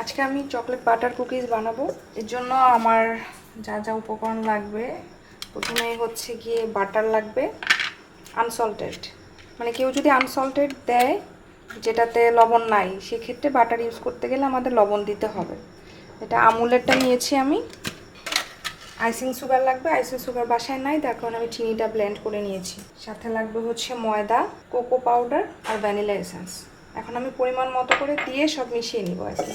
আজকে আমি chocolate butter cookies বানাবো। এর জন্য আমার যা যা উপকরণ লাগবে, প্রথমে হচ্ছে গিয়ে বাটার লাগবে আনসল্টেড মানে কেউ যদি আনসল্টেড দেয়, যেটাতে লবণ নাই, সেক্ষেত্রে বাটার ইউজ করতে গেলে আমাদের লবণ দিতে হবে। এটা আমুলেরটা নিয়েছি আমি। আইসিং সুগার লাগবে আইসিং সুগার বাসায় নাই, তার কারণে আমি চিনিটা ব্লেন্ড করে নিয়েছি। সাথে লাগবে হচ্ছে ময়দা কোকো পাউডার আর ভ্যানিলা এসেন্স এখন আমি পরিমাণ মতো করে দিয়ে সব মিশিয়ে নিব কি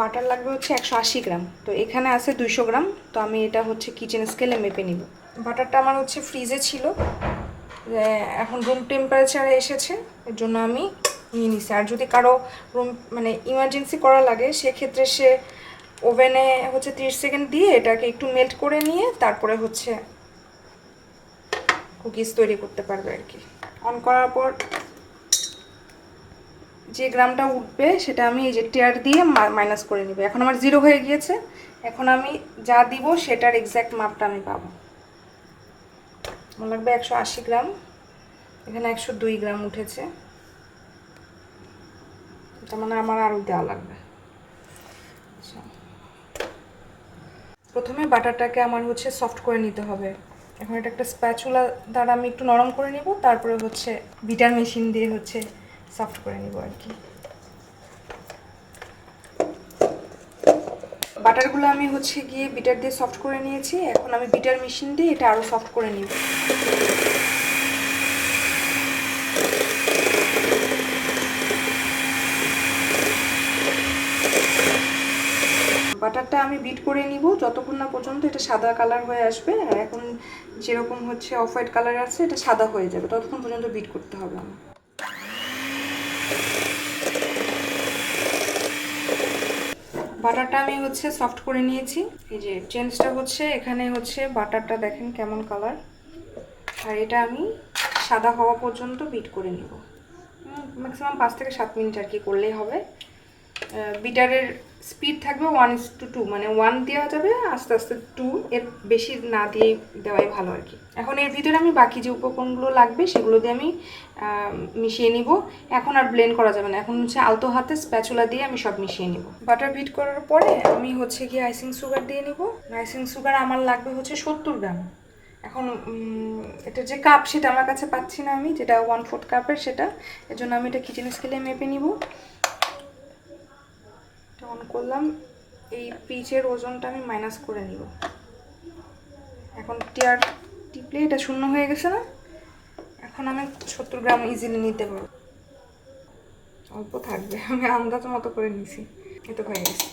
বাটার লাগবে হচ্ছে একশো আশি গ্রাম। তো এখানে আছে দুইশো গ্রাম। তো আমি এটা হচ্ছে কিচেন স্কেলে মেপে নিব। বাটারটা আমার হচ্ছে ফ্রিজে ছিল। এখন রুম টেম্পারেচারে এসেছে। এর জন্য আমি নিয়ে নিছি। আর যদি কারও রুম মানে ইমার্জেন্সি করা লাগে, সেক্ষেত্রে সে ওভেনে হচ্ছে তিরিশ সেকেন্ড দিয়ে এটাকে একটু মেল্ট করে নিয়ে তারপরে হচ্ছে কুকিজ তৈরি করতে পারবে আর কি। অন করার পর যে গ্রামটা উঠবে সেটা আমি এই যে টেয়ার দিয়ে মাইনাস করে নিব। এখন আমার জিরো হয়ে গিয়েছে। এখন আমি যা দিব সেটার এক্স্যাক্ট মাপটা আমি পাবো। আমার লাগবে একশো আশি গ্রাম। এখানে একশো দুই গ্রাম উঠেছে। এটা মানে আমার আরও দেওয়া লাগবে। আচ্ছা। প্রথমে বাটারটাকে আমার হচ্ছে সফট করে নিতে হবে। এখন এটা একটা স্প্যাচুলা দ্বারা আমি একটু নরম করে নিব। তারপরে হচ্ছে বিটার মেশিন দিয়ে হচ্ছে সফট করে নিব আর কি। বাটারগুলো আমি হচ্ছে গিয়ে বিটার দিয়ে সফট করে নিয়েছি। এখন আমি বিটার মেশিন দিয়ে এটা আরও সফট করে নিব। বাটারটা আমি বিট করে নিব। যতক্ষণ না পর্যন্ত এটা সাদা কালার হয়ে আসবে এখন যেরকম হচ্ছে অফ হোয়াইট কালার আছে, এটা সাদা হয়ে যাবে। ততক্ষণ পর্যন্ত বিট করতে হবে আমার। বাটারটা আমি হচ্ছে সফট করে নিয়েছি। এই যে চেঞ্জটা হচ্ছে, এখানে হচ্ছে বাটারটা দেখেন কেমন কালার আর এটা আমি সাদা হওয়া পর্যন্ত বিট করে নেব। ম্যাক্সিমাম পাঁচ থেকে সাত মিনিট আর কি করলেই হবে। বিটারের স্পিড থাকবে ওয়ান ইস টু টু মানে ওয়ান দেওয়া যাবে, আস্তে আস্তে টু এর বেশি না দিয়ে দেওয়াই ভালো আর কি। এখন এর ভিতরে আমি বাকি যে উপকরণগুলো লাগবে, সেগুলো দিয়ে আমি মিশিয়ে নিব। এখন আর ব্লেন্ড করা যাবে না। এখন হচ্ছে আলতো হাতে স্প্যাচুলা দিয়ে আমি সব মিশিয়ে নিব। বাটার বিট করার পরে আমি হচ্ছে গিয়ে আইসিং সুগার দিয়ে নিব। আইসিং সুগার আমার লাগবে হচ্ছে সত্তর গ্রাম। এখন এটা যে কাপ সেটা আমার কাছে পাচ্ছি না আমি, যেটা ওয়ান ফোর্থ কাপের সেটা। এর জন্য আমি এটা কিচেন স্কেলে মেপে নিব। করলাম, এই পিচের ওজনটা আমি মাইনাস করে নিব। এখন টিয়ার টিপলে এটা শূন্য হয়ে গেছে না? এখন আমি সত্তর গ্রাম ইজিলি নিতে পারব। অল্প থাকবে, আমি আন্দাজ মতো করে নিছি। এতো হয়ে গেছে।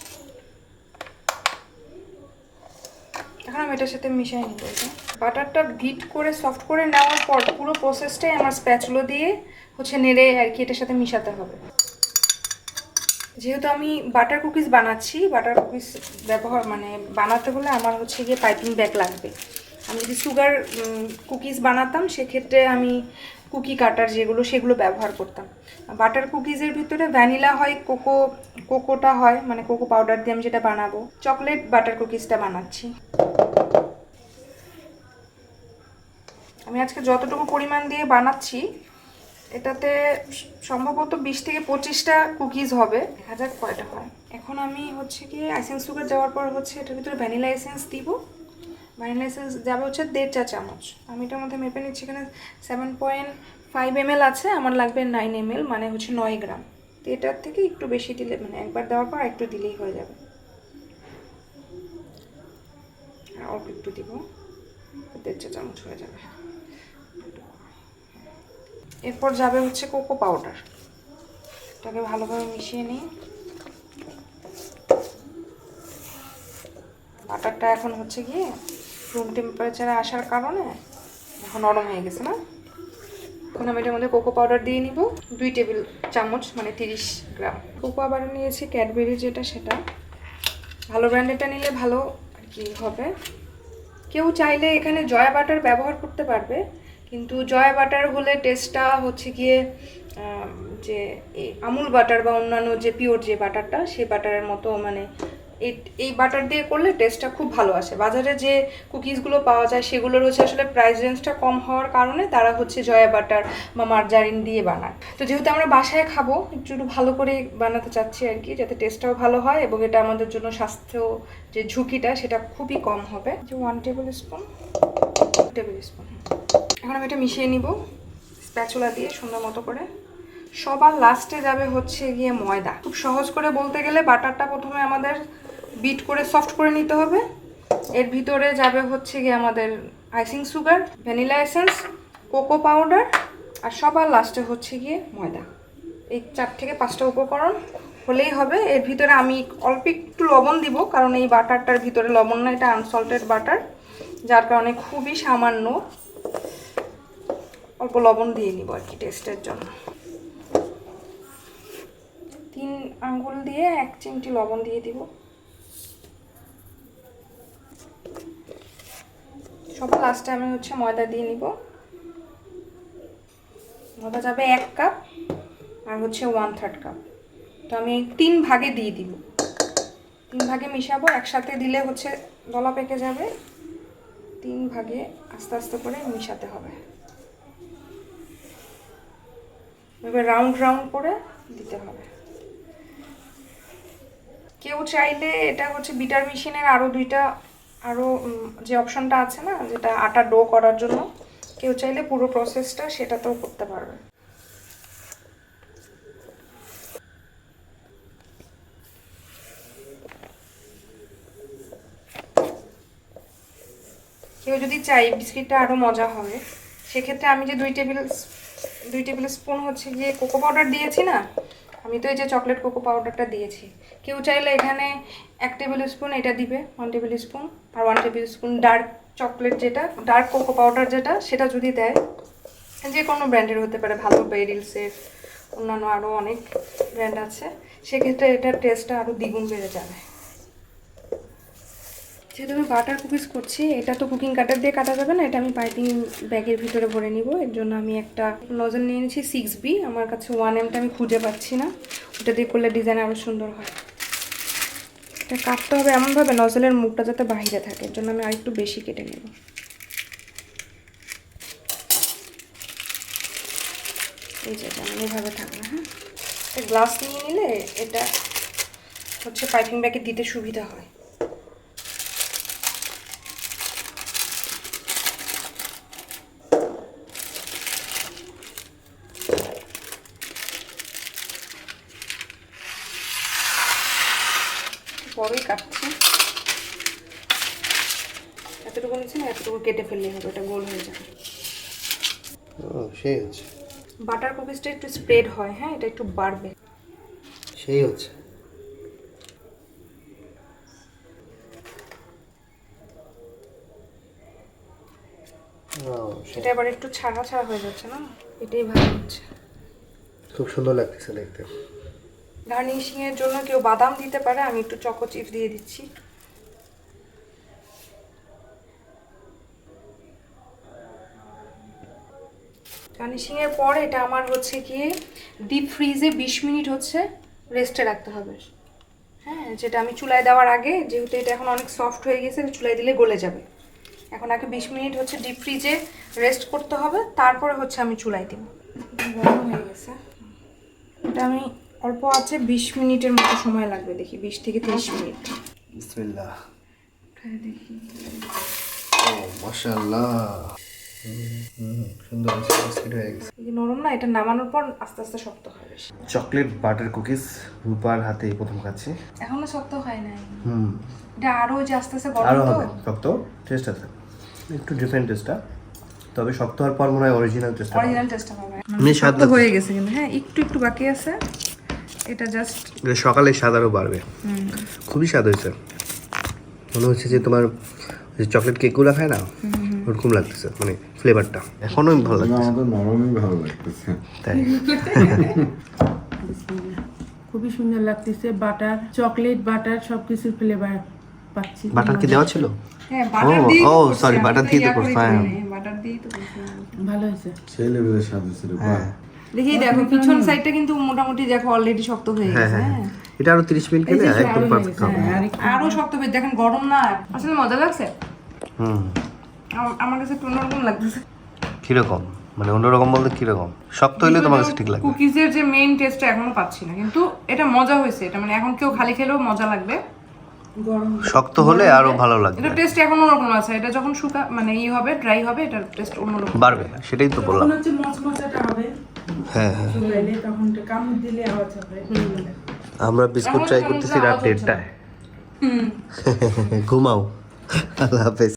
এখন আমি এটার সাথে নিব এটা বাটারটা ভিট করে সফট করে নেওয়ার পর পুরো প্রসেসটাই আমার স্প্যাচুলো দিয়ে হচ্ছে নেড়ে আর কি এটার সাথে মিশাতে হবে। যেহেতু আমি বাটার কুকিজ বানাচ্ছি বাটার কুকিজ ব্যবহার মানে বানাতে হলে আমার হচ্ছে গিয়ে পাইপিং ব্যাগ লাগবে। আমি যদি সুগার কুকিজ বানাতাম, সেক্ষেত্রে আমি কুকি কাটার যেগুলো, সেগুলো ব্যবহার করতাম। বাটার কুকিজের ভিতরে ভ্যানিলা হয় কোকো কোকোটা হয় মানে কোকো পাউডার দিয়ে আমি যেটা বানাবো চকলেট বাটার কুকিজটা বানাচ্ছি। আমি আজকে যতটুকু পরিমাণ দিয়ে বানাচ্ছি এটাতে সম্ভবত বিশ থেকে পঁচিশটা কুকিজ হবে। দেখা যাক কয়টা হয়? এখন আমি হচ্ছে কি আইসিং সুগার দেওয়ার পর হচ্ছে এটার ভিতরে ভ্যানিলা এসেন্স দিব। ভ্যানিলা এসেন্স যাবে হচ্ছে দেড় চা চামচ। আমি এটার মধ্যে মেপে নিচ্ছি, এখানে সেভেন পয়েন্ট ফাইভ এম আছে, আমার লাগবে নাইন এম মানে হচ্ছে নয় গ্রাম। তো এটার থেকে একটু বেশি দিলে মানে একবার দেওয়ার পর একটু দিলেই হয়ে যাবে। অল্প একটু দিব, দেড় চা চামচ হয়ে যাবে। এরপর যাবে হচ্ছে কোকো পাউডার। এটাকে ভালোভাবে মিশিয়ে নিই। বাটারটা এখন হচ্ছে গিয়ে রুম টেম্পারেচারে আসার কারণে এখন নরম হয়ে গেছে না? এখন আমি এটার মধ্যে কোকো পাউডার দিয়ে নিব। দুই টেবিল চামচ মানে তিরিশ গ্রাম। কোকো আবার নিয়েছি, ক্যাডবেরি যেটা সেটা। ভালো ব্র্যান্ডেরটা নিলে ভালো আর কি হবে। কেউ চাইলে এখানে জয়া বাটার ব্যবহার করতে পারবে। কিন্তু জয়া বাটার হলে টেস্টটা হচ্ছে গিয়ে যে আমুল বাটার বা অন্যান্য যে পিওর যে বাটারটা, সেই বাটারের মতো মানে এই বাটার দিয়ে করলে টেস্টটা খুব ভালো আসে। বাজারে যে কুকিজগুলো পাওয়া যায়, সেগুলোর হচ্ছে আসলে প্রাইস রেঞ্জটা কম হওয়ার কারণে তারা হচ্ছে জয়া বাটার বা মার্জারিন দিয়ে বানায়। তো যেহেতু আমরা বাসায় খাব, একটু ভালো করে বানাতে চাচ্ছি আর কি, যাতে টেস্টটাও ভালো হয় এবং এটা আমাদের জন্য স্বাস্থ্য যে ঝুঁকিটা, সেটা খুবই কম হবে। যে one tablespoon tablespoon এখন আমি এটা মিশিয়ে নিব স্প্যাচুলা দিয়ে সুন্দর মতো করে। সবার লাস্টে যাবে হচ্ছে গিয়ে ময়দা। খুব সহজ করে বলতে গেলে বাটারটা প্রথমে আমাদের বিট করে সফট করে নিতে হবে। এর ভিতরে যাবে হচ্ছে গিয়ে আমাদের icing sugar vanilla essence cocoa powder আর সবার লাস্টে হচ্ছে গিয়ে ময়দা। এই চার থেকে পাঁচটা উপকরণ হলেই হবে। এর ভিতরে আমি অল্প একটু লবণ দিব, কারণ এই বাটারটার ভিতরে লবণ না, এটা আনসল্টেড বাটার, যার কারণে খুবই সামান্য। অল্প লবণ দিয়ে নিব আর কি টেস্টের জন্য। তিন আঙ্গুল দিয়ে এক চিমটি লবণ দিয়ে দিব। সব লাস্টে আমি হচ্ছে ময়দা দিয়ে নিব। ময়দা যাবে এক কাপ আর হচ্ছে ওয়ান থার্ড কাপ তো আমি তিন ভাগে দিয়ে দিব। তিন ভাগে মিশাবো, একসাথে দিলে হচ্ছে দলা পেকে যাবে। তিন ভাগে আস্তে আস্তে করে মিশাতে হবে। এবার রাউন্ড রাউন্ড করে দিতে হবে। কেউ চাইলে এটা হচ্ছে বিটার মেশিনের আরও দুইটা আরও যে অপশনটা আছে না, যেটা আটা ডো করার জন্য, কেউ চাইলে পুরো প্রসেসটা সেটাতেও করতে পারবে। কেউ যদি চাই বিস্কিটটা আরও মজা হবে সেক্ষেত্রে আমি যে দুই টেবিল দুই টেবিল স্পুন হচ্ছে গিয়ে কোকো পাউডার দিয়েছি না? আমি তো এই যে চকলেট কোকো পাউডারটা দিয়েছি। কেউ চাইলে এখানে এক টেবিল স্পুন এটা দিবে ওয়ান টেবিল স্পুন, আর one tablespoon dark chocolate যেটা ডার্ক কোকো পাউডার যেটা, সেটা যদি দেয়, যে কোনো ব্র্যান্ডের হতে পারে, ভালো বেরিলসের অন্যান্য আরও অনেক ব্র্যান্ড আছে, সেক্ষেত্রে এটার টেস্টটা আরও দ্বিগুণ বেড়ে যাবে। যেহেতু আমি বাটার কুকিজ করছি, এটা তো কুকিং কাটার দিয়ে কাটা যাবে না, এটা আমি পাইপিং ব্যাগের ভিতরে ভরে নিব। এর জন্য আমি একটা নজল নিয়ে নিয়েছি সিক্স বি আমার কাছে ওয়ান এমটা আমি খুঁজে পাচ্ছি না। ওটা দিয়ে করলে ডিজাইন আরও সুন্দর হয়। এটা কাটতে হবে এমনভাবে নজলের মুখটা যাতে বাহিরে থাকে। এর জন্য আমি আরেকটু বেশি কেটে নেব। এই যে যেমন এইভাবে থাকবে হ্যাঁ? গ্লাস নিয়ে নিলে এটা হচ্ছে পাইপিং ব্যাগে দিতে সুবিধা হয়। এতটুকু নিচ্ছে না এতটুকু কেটে ফেললেই হবে এটা গোল হয়ে যাবে। সেই হচ্ছে। বাটার কুকিজটা একটু স্প্রেড হয় হ্যাঁ এটা একটু বাড়বে। সেই হচ্ছে। এটা এবার একটু ছাড়া ছাড়া হয়ে যাচ্ছে না? এটাই ভালো হচ্ছে। খুব সুন্দর লাগতেছে দেখতে। গার্নিশিং এর জন্য কেউ বাদাম দিতে পারে আমি একটু চকো চিপস দিয়ে দিচ্ছি। গার্নিশিং এর পর এটা আমার হচ্ছে গিয়ে ডিপ ফ্রিজে বিশ মিনিট হচ্ছে রেস্টে রাখতে হবে। হ্যাঁ যেটা আমি চুলায় দেওয়ার আগে যেহেতু এটা এখন অনেক সফট হয়ে গেছে চুলায় দিলে গলে যাবে। এখন আগে বিশ মিনিট হচ্ছে ডিপ ফ্রিজে রেস্ট করতে হবে তারপরে হচ্ছে আমি চুলায় দিব। গরম হয়ে গেছে। এটা আমি অল্প আছে বিশ মিনিটের মতো সময় লাগবে দেখি বিশ থেকে তিরিশ মিনিট। বিসমিল্লাহ। দেখি। ও মাশাআল্লাহ। সুন্দর বিস্কিট হয়ে গেছে। নরম না এটা নামানোর পর আস্তে আস্তে শক্ত হয় বেশি। চকলেট বাটার কুকিজ রূপার হাতে প্রথম খাচ্ছি। এখনও শক্ত হয় নাই। হুম। এটা আরও যে আস্তে আস্তে আরও তো? হবে শক্ত টেস্ট আছে। একটু ডিফারেন্ট টেস্টটা তবে শক্ত হওয়ার পর মনে হয় অরিজিনাল টেস্টটা অরিজিনাল টেস্টটা পাবে এমনি স্বাদ শক্ত হয়ে গেছে কিন্তু হ্যাঁ একটু একটু বাকি আছে। এটা জাস্ট সকালে স্বাদ আরও বাড়বে। খুবই স্বাদ হয়েছে। মনে হচ্ছে যে তোমার চকলেট কেকগুলো খায় না? ওরকম লাগতেছে মানে ফ্লেভারটা এখনও ভালো লাগছে আমাদের নরমই ভালো লাগতেছে। তাই। খুবই সুন্দর লাগতেছে বাটার চকলেট বাটার সবকিছুর ফ্লেভার পাচ্ছি। বাটার কি দেওয়া ছিল? হ্যাঁ বাটার ও, দিয়ে ও, sorry, butter দিয়ে তো করছ, হ্যাঁ। বাটার দিয়ে তো করছি। ভালো হয়েছে। সেই লেভেলের স্বাদ ছিল হ্যাঁ। দেখি দেখো পিছন সাইডটা কিন্তু মোটামুটি দেখো অলরেডি শক্ত হয়ে হ্যাঁ, গেছে হ্যাঁ। হ্যাঁ। এটা আরও মিনিট একদম আরও পারফেক্ট হবে। হ্যাঁ, শক্ত হয়ে দেখেন গরম না। আসলে মজা লাগছে? হুম। আম- আমার কাছে একটু অন্যরকম লাগতেছে। কীরকম? মানে অন্যরকম বলতে কীরকম? শক্ত হইলে তোমার কাছে ঠিক লাগবে। কুকিজের যে মেইন টেস্টটা এখনও পাচ্ছি না। কিন্তু এটা মজা হয়েছে। এটা মানে এখন কেউ খালি খেলেও মজা লাগবে। শক্ত হলে আরও ভালো লাগবে। এটা টেস্ট এখন অন্যরকম আছে। এটা যখন শুকা মানে ই হবে ড্রাই হবে এটার টেস্ট অন্যরকম। বাড়বে সেটাই তো বললাম। তখন হচ্ছে মচমচাটা হবে। হ্যাঁ হ্যাঁ। তখন কামড় দিলে আওয়াজ হবে আমরা বিস্কুট ট্রাই করতেছি রাত দেড়টায়। ঘুমাও। আল্লাহ হাফেজ।